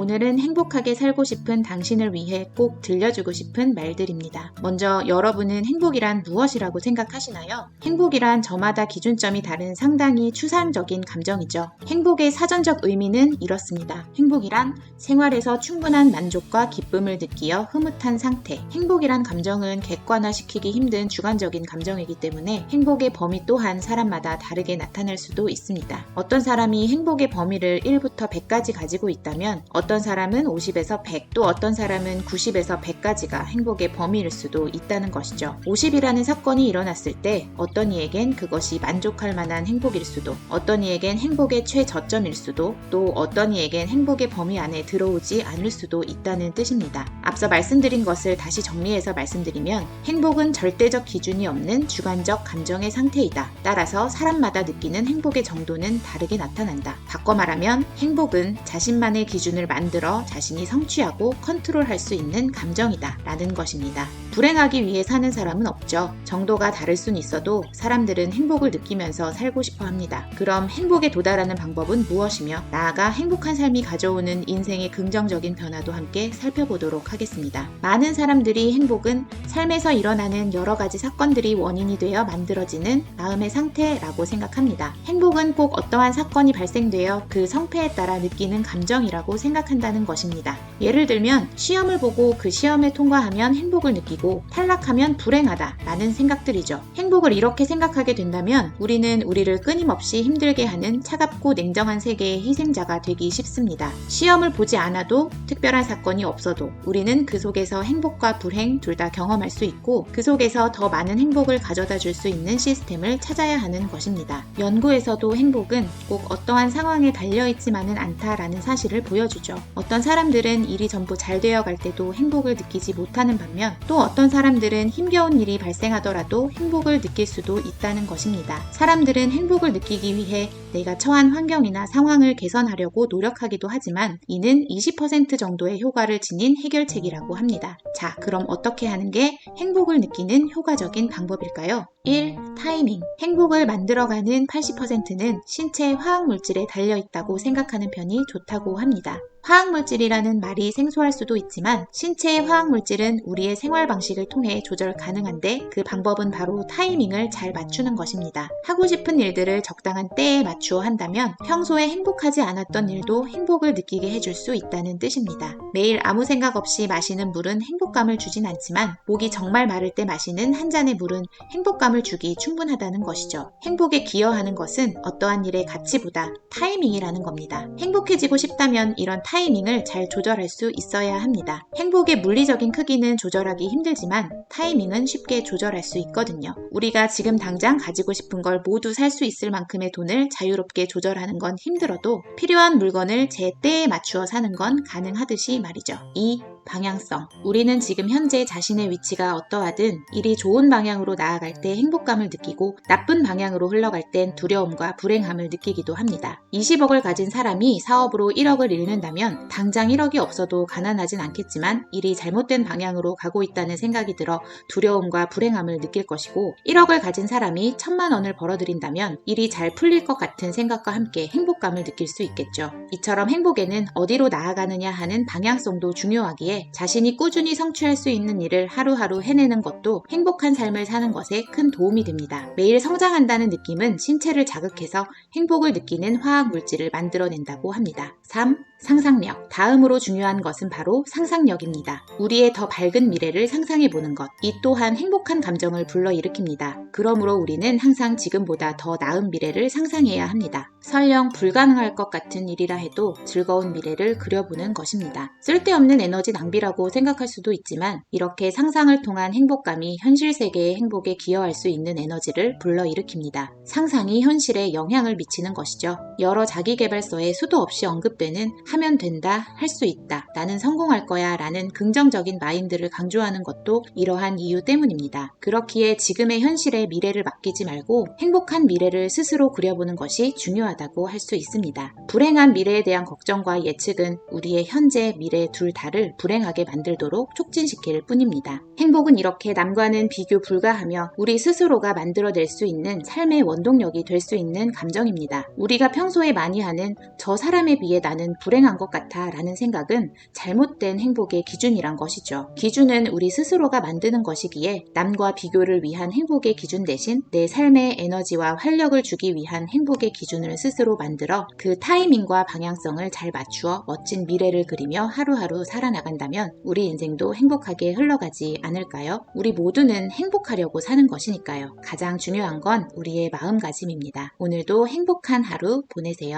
오늘은 행복하게 살고 싶은 당신을 위해 꼭 들려주고 싶은 말들입니다. 먼저 여러분은 행복이란 무엇이라고 생각하시나요? 행복이란 저마다 기준점이 다른 상당히 추상적인 감정이죠. 행복의 사전적 의미는 이렇습니다. 행복이란 생활에서 충분한 만족과 기쁨을 느끼어 흐뭇한 상태. 행복이란 감정은 객관화시키기 힘든 주관적인 감정이기 때문에 행복의 범위 또한 사람마다 다르게 나타날 수도 있습니다. 어떤 사람이 행복의 범위를 1부터 100까지 가지고 있다면 어떤 사람은 50에서 100, 또 어떤 사람은 90에서 100까지가 행복의 범위일 수도 있다는 것이죠. 50이라는 사건이 일어났을 때 어떤 이에겐 그것이 만족할 만한 행복일 수도, 어떤 이에겐 행복의 최저점일 수도, 또 어떤 이에겐 행복의 범위 안에 들어오지 않을 수도 있다는 뜻입니다. 앞서 말씀드린 것을 다시 정리해서 말씀드리면 행복은 절대적 기준이 없는 주관적 감정의 상태이다. 따라서 사람마다 느끼는 행복의 정도는 다르게 나타난다. 바꿔 말하면 행복은 자신만의 기준을 만 들어 자신이 성취하고 컨트롤할 수 있는 감정이다. 라는 것입니다. 불행하기 위해 사는 사람은 없죠. 정도가 다를 순 있어도 사람들은 행복을 느끼면서 살고 싶어 합니다. 그럼 행복에 도달하는 방법은 무엇이며 나아가 행복한 삶이 가져오는 인생의 긍정적인 변화도 함께 살펴보도록 하겠습니다. 많은 사람들이 행복은 삶에서 일어나는 여러 가지 사건들이 원인이 되어 만들어지는 마음의 상태라고 생각합니다. 행복은 꼭 어떠한 사건이 발생되어 그 성패에 따라 느끼는 감정이라고 생각한다는 것입니다. 예를 들면 시험을 보고 그 시험에 통과하면 행복을 느끼고 탈락하면 불행하다 라는 생각들이죠. 행복을 이렇게 생각하게 된다면 우리는 우리를 끊임없이 힘들게 하는 차갑고 냉정한 세계의 희생자가 되기 쉽습니다. 시험을 보지 않아도 특별한 사건이 없어도 우리는 그 속에서 행복과 불행 둘 다 경험할 수 있고 그 속에서 더 많은 행복을 가져다 줄 수 있는 시스템을 찾아야 하는 것입니다. 연구에서도 행복은 꼭 어떠한 상황에 달려있지만은 않다라는 사실을 보여주죠. 어떤 사람들은 일이 전부 잘 되어 갈 때도 행복을 느끼지 못하는 반면 또 어떤 사람들은 힘겨운 일이 발생하더라도 행복을 느낄 수도 있다는 것입니다. 사람들은 행복을 느끼기 위해 내가 처한 환경이나 상황을 개선하려고 노력하기도 하지만 이는 20% 정도의 효과를 지닌 해결책이라고 합니다. 자, 그럼 어떻게 하는 게 행복을 느끼는 효과적인 방법일까요? 1. 타이밍. 행복을 만들어가는 80%는 신체 화학 물질에 달려 있다고 생각하는 편이 좋다고 합니다. 화학물질이라는 말이 생소할 수도 있지만 신체의 화학물질은 우리의 생활 방식을 통해 조절 가능한데 그 방법은 바로 타이밍을 잘 맞추는 것입니다. 하고 싶은 일들을 적당한 때에 맞추어 한다면 평소에 행복하지 않았던 일도 행복을 느끼게 해줄 수 있다는 뜻입니다. 매일 아무 생각 없이 마시는 물은 행복감을 주진 않지만 목이 정말 마를 때 마시는 한 잔의 물은 행복감을 주기 충분하다는 것이죠. 행복에 기여하는 것은 어떠한 일의 가치보다 타이밍이라는 겁니다. 행복해지고 싶다면 이런 타이밍을 잘 조절할 수 있어야 합니다. 행복의 물리적인 크기는 조절하기 힘들지만 타이밍은 쉽게 조절할 수 있거든요. 우리가 지금 당장 가지고 싶은 걸 모두 살 수 있을 만큼의 돈을 자유롭게 조절하는 건 힘들어도 필요한 물건을 제 때에 맞추어 사는 건 가능하듯이 말이죠. 2. 방향성. 우리는 지금 현재 자신의 위치가 어떠하든 일이 좋은 방향으로 나아갈 때 행복감을 느끼고 나쁜 방향으로 흘러갈 땐 두려움과 불행함을 느끼기도 합니다. 20억을 가진 사람이 사업으로 1억을 잃는다면 당장 1억이 없어도 가난하진 않겠지만 일이 잘못된 방향으로 가고 있다는 생각이 들어 두려움과 불행함을 느낄 것이고 1억을 가진 사람이 천만 원을 벌어들인다면 일이 잘 풀릴 것 같은 생각과 함께 행복감을 느낄 수 있겠죠. 이처럼 행복에는 어디로 나아가느냐 하는 방향성도 중요하기에 자신이 꾸준히 성취할 수 있는 일을 하루하루 해내는 것도 행복한 삶을 사는 것에 큰 도움이 됩니다. 매일 성장한다는 느낌은 신체를 자극해서 행복을 느끼는 화학 물질을 만들어낸다고 합니다. 3. 상상력. 다음으로 중요한 것은 바로 상상력입니다. 우리의 더 밝은 미래를 상상해 보는 것. 이 또한 행복한 감정을 불러일으킵니다. 그러므로 우리는 항상 지금보다 더 나은 미래를 상상해야 합니다. 설령 불가능할 것 같은 일이라 해도 즐거운 미래를 그려보는 것입니다. 쓸데없는 에너지 낭비라고 생각할 수도 있지만 이렇게 상상을 통한 행복감이 현실 세계의 행복에 기여할 수 있는 에너지를 불러일으킵니다. 상상이 현실에 영향을 미치는 것이죠. 여러 자기개발서에 수도 없이 언급되는 하면 된다, 할 수 있다, 나는 성공할 거야 라는 긍정적인 마인드를 강조하는 것도 이러한 이유 때문입니다. 그렇기에 지금의 현실에 미래를 맡기지 말고 행복한 미래를 스스로 그려보는 것이 중요하다고 할 수 있습니다. 불행한 미래에 대한 걱정과 예측은 우리의 현재, 미래 둘 다를 불행 하게 만들도록 촉진시킬 뿐입니다. 행복은 이렇게 남과는 비교 불가하며 우리 스스로가 만들어낼 수 있는 삶의 원동력이 될 수 있는 감정입니다. 우리가 평소에 많이 하는 저 사람에 비해 나는 불행 불행한 것 같아 라는 생각은 잘못된 행복의 기준이란 것이죠. 기준은 우리 스스로가 만드는 것이기에 남과 비교를 위한 행복의 기준 대신 내 삶의 에너지와 활력을 주기 위한 행복의 기준을 스스로 만들어 그 타이밍과 방향성을 잘 맞추어 멋진 미래를 그리며 하루하루 살아나 간다면 우리 인생도 행복하게 흘러가지 않을까요? 우리 모두는 행복하려고 사는 것이니까요. 가장 중요한 건 우리의 마음가짐입니다. 오늘도 행복한 하루 보내세요.